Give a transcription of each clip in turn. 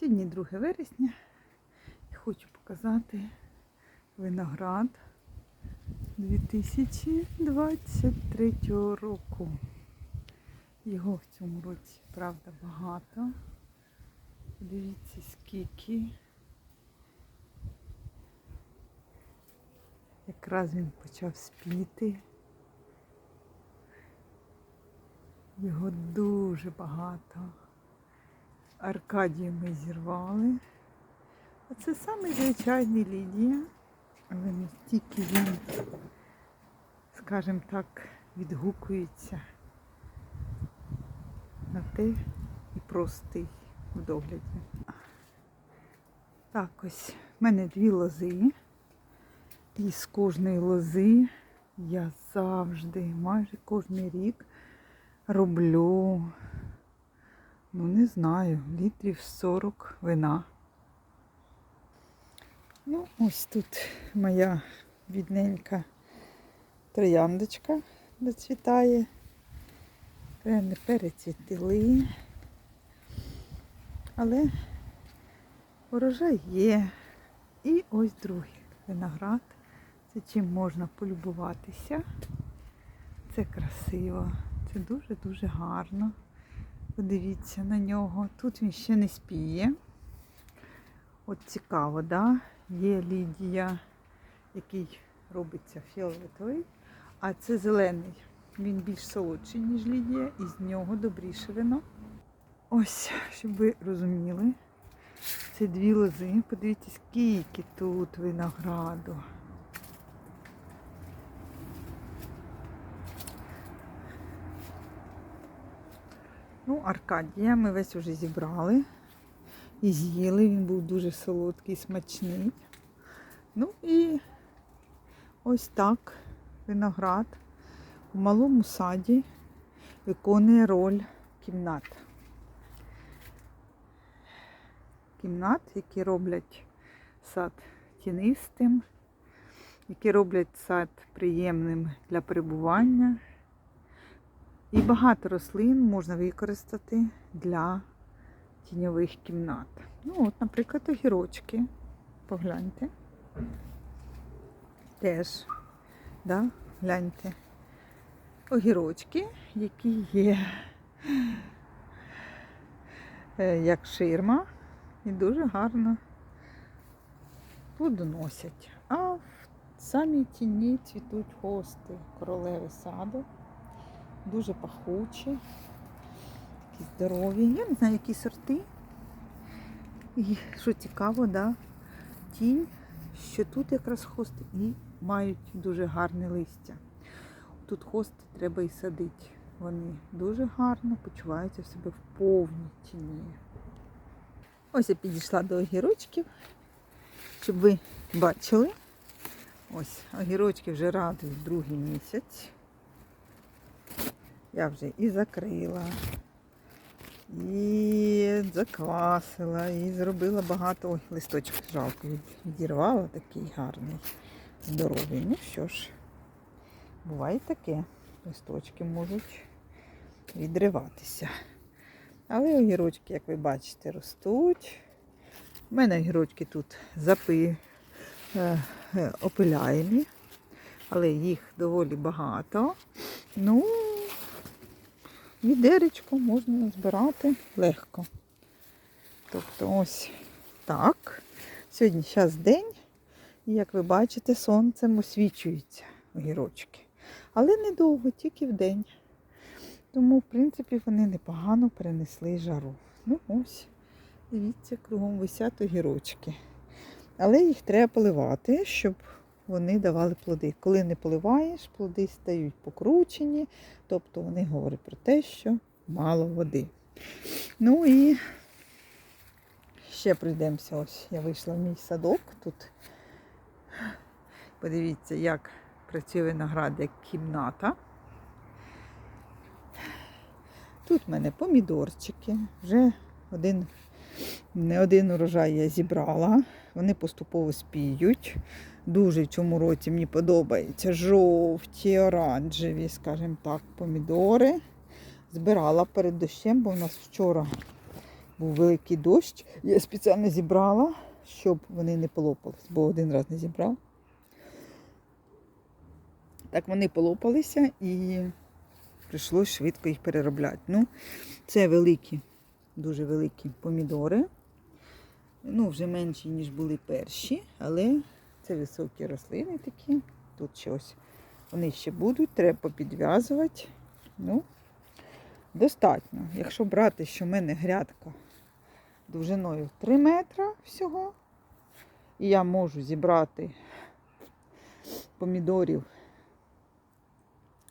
Сьогодні 2 вересня і хочу показати виноград 2023 року. Його в цьому році, правда, багато. Подивіться, скільки. Якраз він почав спіти. Його дуже багато. Аркадію ми зірвали. А це самий звичайний Лідія. Але настільки він, скажімо так, відгукується на те і простий в догляді. Так ось, в мене дві лози. І з кожної лози я завжди, майже кожен рік роблю Ну, не знаю, літрів 40 вина. Ну, ось тут моя бідненька трояндочка доцвітає. Не перецвітили. Але урожай є. І ось другий виноград. Це чим можна полюбуватися. Це красиво, це дуже-дуже гарно. Подивіться на нього. Тут він ще не спіє. От цікаво, да? Є Лідія, який робиться фіолетовий, а це зелений. Він більш солодший, ніж Лідія, і з нього добріше вино. Ось, щоб ви розуміли, це дві лози. Подивіться, скільки тут винограду. Ну, Аркадія ми весь уже зібрали і з'їли. Він був дуже солодкий, смачний. Ну і ось так виноград у малому саді виконує роль кімнат. Кімнат, які роблять сад тінистим, які роблять сад приємним для перебування. І багато рослин можна використати для тіньових кімнат. Ну, от, наприклад, огірочки. Погляньте. Теж, да, гляньте. Огірочки, які є е, як ширма, і дуже гарно плодоносять. А в самій тіні цвітуть хости королеви саду дуже пахучі, такі здорові. Я не знаю, які сорти. І що цікаво, да, тінь, що тут якраз хости і мають дуже гарне листя. Тут хости треба і садити. Вони дуже гарно почуваються в себе в повній тіні. Ось я підійшла до огірочків, щоб ви бачили. Ось огірочки вже радують другий місяць. Я вже і закрила, і заквасила, і зробила багато Ой, листочок жалко. Відірвала такий гарний, здоровий. Ну що ж, буває таке. Листочки можуть відриватися. Але огірочки, як ви бачите, ростуть. У мене огірочки тут запи е, е, опиляємі, але їх доволі багато. Ну, відеречко можна збирати легко. Тобто ось так. Сьогодні зараз день, і як ви бачите, сонцем освічуються огірочки. Але недовго, тільки в день. Тому, в принципі, вони непогано перенесли жару. Ну ось, дивіться, кругом висять огірочки. Але їх треба поливати, щоб вони давали плоди. Коли не поливаєш, плоди стають покручені, тобто вони говорять про те, що мало води. Ну і ще прийдемося. Ось я вийшла в мій садок. Тут подивіться, як працює виноград як кімната. Тут в мене помідорчики, вже один, не один урожай я зібрала. Вони поступово спіють. Дуже в цьому році мені подобаються жовті, оранжеві, скажімо так, помідори. Збирала перед дощем, бо в нас вчора був великий дощ. Я спеціально зібрала, щоб вони не полопались, бо один раз не зібрав. Так вони полопалися і прийшлось швидко їх переробляти. Ну, це великі, дуже великі помідори. Ну, вже менші, ніж були перші, але це високі рослини такі. Тут щось вони ще будуть, треба попідв'язувати. Ну, достатньо. Якщо брати, що в мене грядка довжиною 3 метра всього, і я можу зібрати помідорів,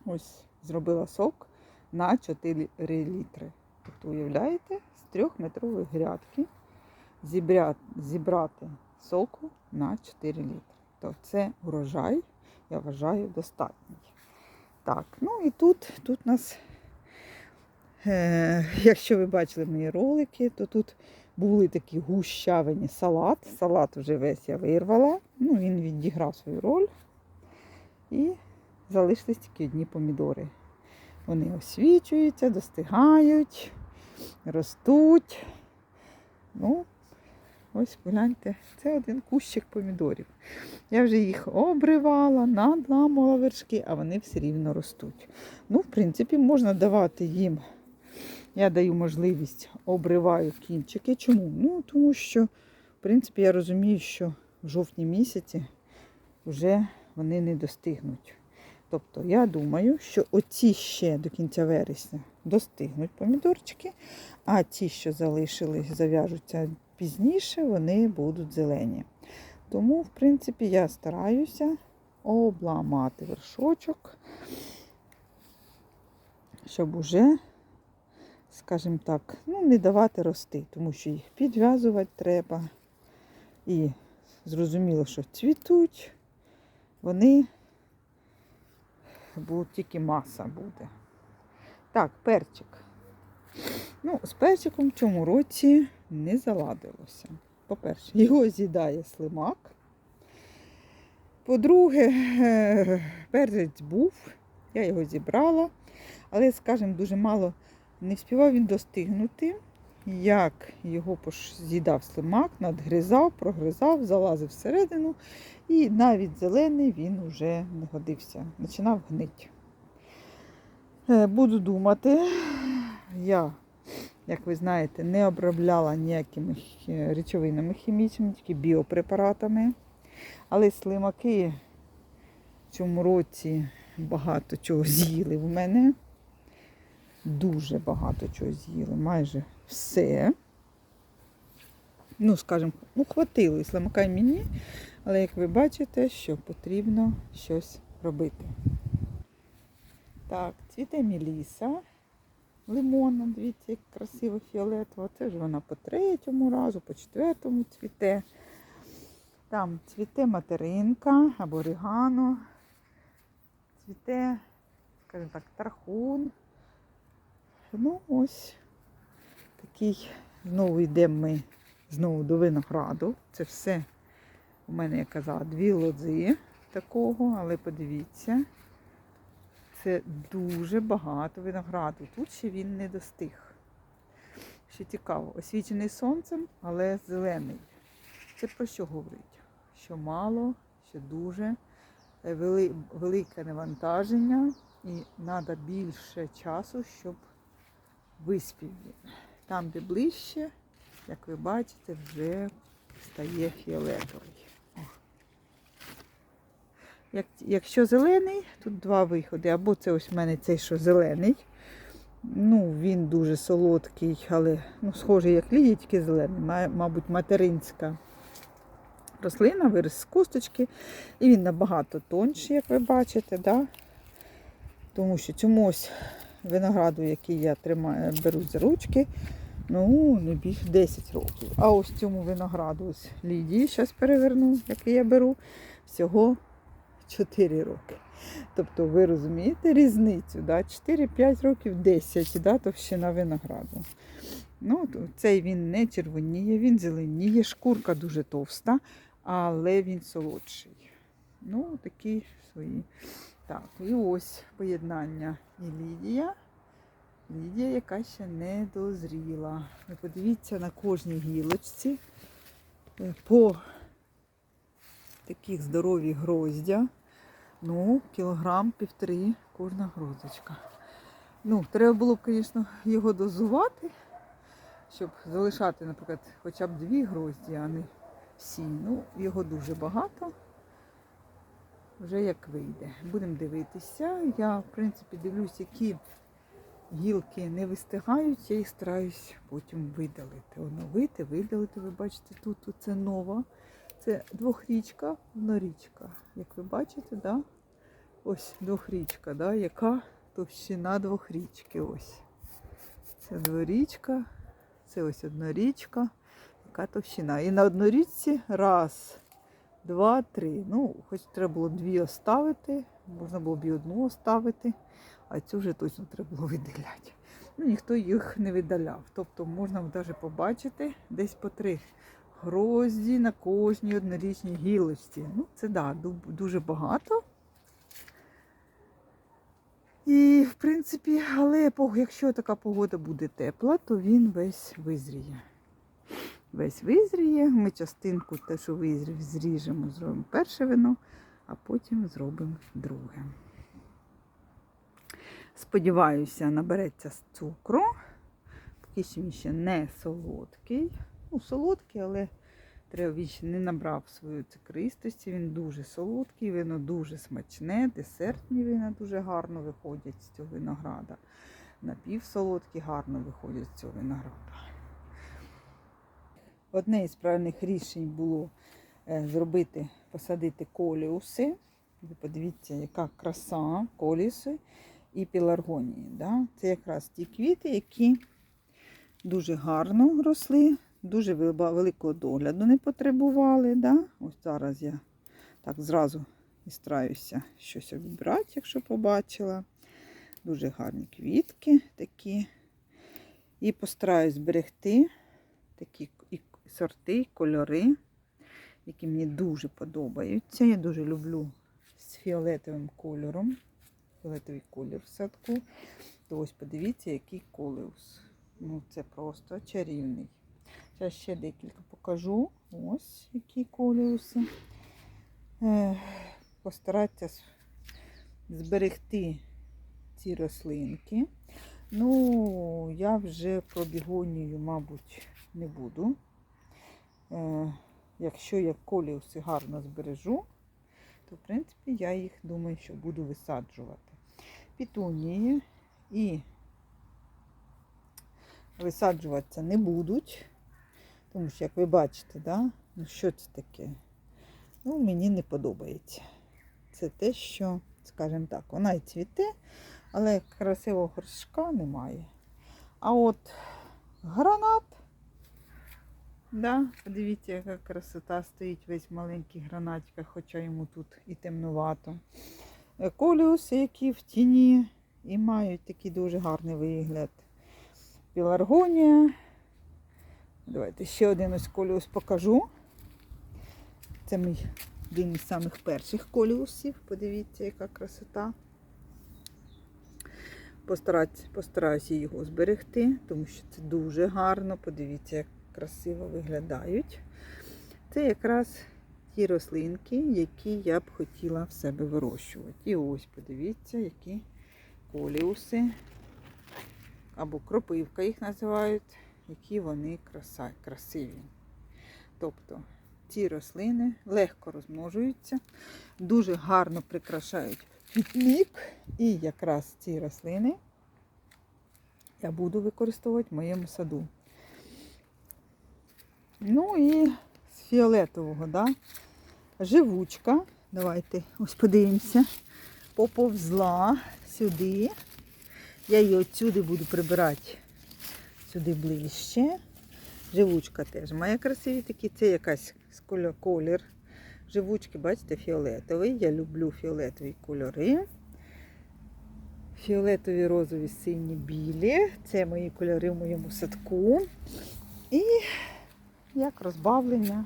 ось зробила сок на 4 літри. Тобто, уявляєте, з 3-метрової грядки зібрати соку на 4 літри. То це урожай, я вважаю, достатній. Так, ну і тут, тут нас, е, якщо ви бачили мої ролики, то тут були такі гущавині салат. Салат вже весь я вирвала. Ну, він відіграв свою роль. І залишились тільки одні помідори. Вони освічуються, достигають, ростуть. Ну, ось погляньте, це один кущик помідорів. Я вже їх обривала, надламала вершки, а вони все рівно ростуть. Ну, в принципі, можна давати їм. Я даю можливість, обриваю кінчики. Чому? Ну, тому що, в принципі, я розумію, що в жовтні місяці вже вони не достигнуть. Тобто я думаю, що оці ще до кінця вересня достигнуть помідорчики, а ті, що залишились, зав'яжуться пізніше, вони будуть зелені. Тому, в принципі, я стараюся обламати вершочок, щоб уже, скажімо так, ну, не давати рости, тому що їх підв'язувати треба. І зрозуміло, що цвітуть, вони будуть тільки маса буде. Так, перчик. Ну, з перчиком в цьому році не заладилося. По-перше, його з'їдає слимак. По-друге, перець був, я його зібрала, але, скажімо, дуже мало не встигав він достигнути. Як його з'їдав слимак, надгризав, прогризав, залазив всередину, і навіть зелений він вже не годився, починав гнити. Е, Буду думати, я, як ви знаєте, не обробляла ніякими речовинами хімічними, тільки біопрепаратами. Але слимаки в цьому році багато чого з'їли в мене. Дуже багато чого з'їли, майже все. Ну, скажімо, ну, хватило і слимака і мені, але як ви бачите, що потрібно щось робити. Так, цвіте міліса лимонна, дивіться, як красиво фіолетово. Це ж вона по третьому разу, по четвертому цвіте. Там цвіте материнка або рігано, цвіте, скажімо так, тархун. Ну, ось такий. Знову йдемо ми знову до винограду. Це все у мене, я казала, дві лози такого, але подивіться, це дуже багато винограду. Тут ще він не достиг. Ще цікаво, освічений сонцем, але зелений. Це про що говорить? Що мало, що дуже е, вели, велике навантаження і треба більше часу, щоб виспів він. Там, де ближче, як ви бачите, вже стає фіолетовий. Як, якщо зелений, тут два виходи. Або це ось в мене цей, що зелений. Ну, він дуже солодкий, але ну, схожий як лілія, тільки зелений. Мабуть, материнська рослина, виріс з косточки. І він набагато тонший, як ви бачите. Да? Тому що чомусь винограду, який я тримаю, беру за ручки, ну, не більше 10 років. А ось цьому винограду ось Лідії, зараз переверну, який я беру, всього 4 роки. Тобто ви розумієте різницю, да? 4-5 років 10, да? товщина винограду. Ну, Цей він не червоніє, він зеленіє, шкурка дуже товста, але він солодший. Ну, такі свої. Так, і ось поєднання і Лідія. Лідія, яка ще не дозріла. Ви подивіться на кожній гілочці е, по таких здорові гроздя. Ну, кілограм півтори кожна гроздочка. Ну, треба було б, звісно, його дозувати, щоб залишати, наприклад, хоча б дві грозді, а не всі. Ну, його дуже багато. Вже як вийде. Будемо дивитися. Я, в принципі, дивлюсь, які гілки не вистигають, я їх стараюсь потім видалити. Оновити, видалити. Ви бачите, тут, це нова. Це двохрічка, однорічка. Як ви бачите, да? ось двохрічка, да? яка товщина двохрічки. Ось. Це дворічка, це ось однорічка, яка товщина. І на однорічці раз, два, три. Ну, хоч треба було дві оставити, можна було б і одну оставити, а цю вже точно треба було видаляти. Ну, ніхто їх не видаляв. Тобто можна навіть побачити десь по три грозді на кожній однорічній гілочці. Ну, це да, дуже багато. І, в принципі, але якщо така погода буде тепла, то він весь визріє. Весь визріє. Ми частинку, те, що визрів, зріжемо, зробимо перше вино, а потім зробимо друге. Сподіваюся, набереться з цукру. Поки що він ще не солодкий. Ну, солодкий, але ще не набрав свою цукристості. Він дуже солодкий, вино дуже смачне, десертні вина дуже гарно виходять з цього винограда. Напівсолодкі гарно виходять з цього винограда. Одне із правильних рішень було е, зробити, посадити коліуси. Ви подивіться, яка краса коліси і пеларгонії. Да? Це якраз ті квіти, які дуже гарно росли, дуже великого догляду не потребували. Да? Ось зараз я так зразу і стараюся щось обібрати, якщо побачила. Дуже гарні квітки такі. І постараюсь зберегти такі і сорти, і кольори, які мені дуже подобаються. Я дуже люблю з фіолетовим кольором. Фіолетовий колір в садку. То ось подивіться, який колеус. Ну, це просто чарівний. Зараз ще декілька покажу. Ось які колеуси. Е, постаратися зберегти ці рослинки. Ну, я вже про бігонію, мабуть, не буду. Е, якщо я коліуси гарно збережу, то, в принципі, я їх думаю, що буду висаджувати. Пітунії і висаджуватися не будуть. Тому що, як ви бачите, да? ну що це таке? Ну, мені не подобається. Це те, що, скажімо так, вона і цвіте, але красивого горшка немає. А от гранат, да, подивіться, яка красота стоїть весь в маленьких гранатиках, хоча йому тут і темнувато. Е, Коліуси, які в тіні і мають такий дуже гарний вигляд. Піларгонія. Давайте ще один ось коліус покажу. Це мій один із самих перших коліусів. Подивіться, яка красота. Постараюсь, постараюся його зберегти, тому що це дуже гарно. Подивіться, як красиво виглядають. Це якраз ті рослинки, які я б хотіла в себе вирощувати. І ось подивіться, які коліуси або кропивка їх називають, які вони краса, красиві. Тобто ці рослини легко розмножуються, дуже гарно прикрашають пікнік. І якраз ці рослини я буду використовувати в моєму саду. Ну і з фіолетового, да? живучка. Давайте ось подивимося. Поповзла сюди. Я її отсюди буду прибирати сюди ближче. Живучка теж має красиві такі. Це якась колір. Живучки, бачите, фіолетовий. Я люблю фіолетові кольори. Фіолетові, розові, сині, білі. Це мої кольори в моєму садку. І як розбавлення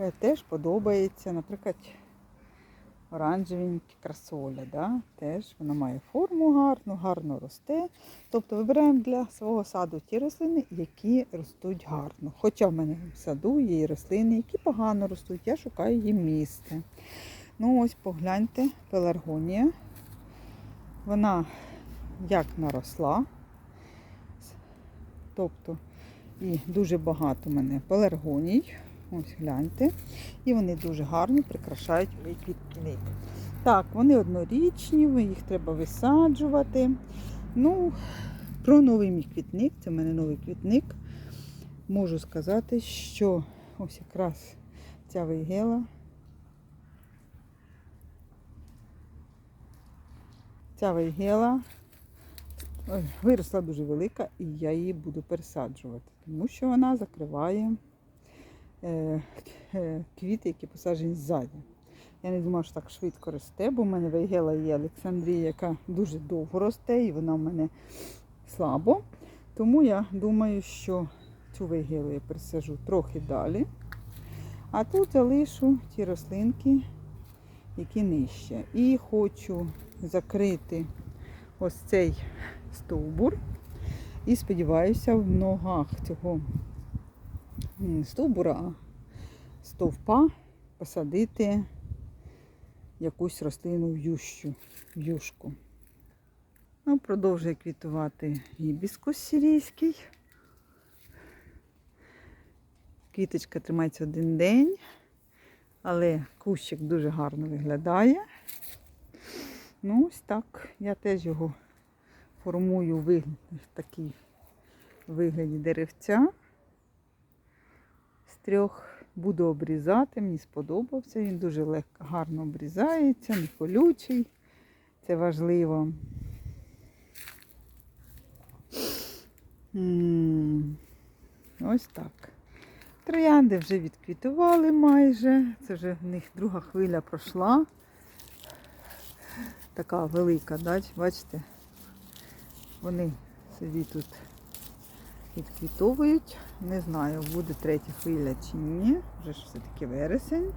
е, теж подобається. Наприклад, оранжевенькі красоля. Да? Теж вона має форму гарну, гарно росте. Тобто вибираємо для свого саду ті рослини, які ростуть гарно. Хоча в мене в саду є і рослини, які погано ростуть, я шукаю їм місце. Ну ось погляньте, пеларгонія. Вона як наросла. Тобто і дуже багато в мене пеларгоній. Ось гляньте. І вони дуже гарно прикрашають квітник. Так, вони однорічні, їх треба висаджувати. Ну, про новий мій квітник, це в мене новий квітник. Можу сказати, що ось якраз ця вейгела. Ця вейгела ой, виросла дуже велика, і я її буду пересаджувати, тому що вона закриває квіти, які посаджені ззаді. Я не думаю, що так швидко росте, бо в мене вейгела є Олександрія, яка дуже довго росте, і вона в мене слабо. Тому я думаю, що цю вейгелу я пересажу трохи далі. А тут залишу ті рослинки, які нижче. І хочу закрити ось цей стовбур. І сподіваюся, в ногах цього стовбура, стовпа посадити якусь рослину в'ющу, в'юшку. Ну, продовжує квітувати гібіскус сирійський. Квіточка тримається один день, але кущик дуже гарно виглядає. Ну, ось так. Я теж його формую в в такій вигляді деревця. Трьох буду обрізати, мені сподобався. Він дуже легко, гарно обрізається, не колючий. Це важливо. Ось так. Троянди вже відквітували майже. Це вже в них друга хвиля пройшла. Така велика, бачите? Вони собі тут відквітовують. Не знаю, буде третя хвиля чи ні. Вже ж все-таки вересень.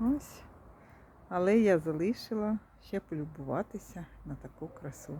Ось. Але я залишила ще полюбуватися на таку красу.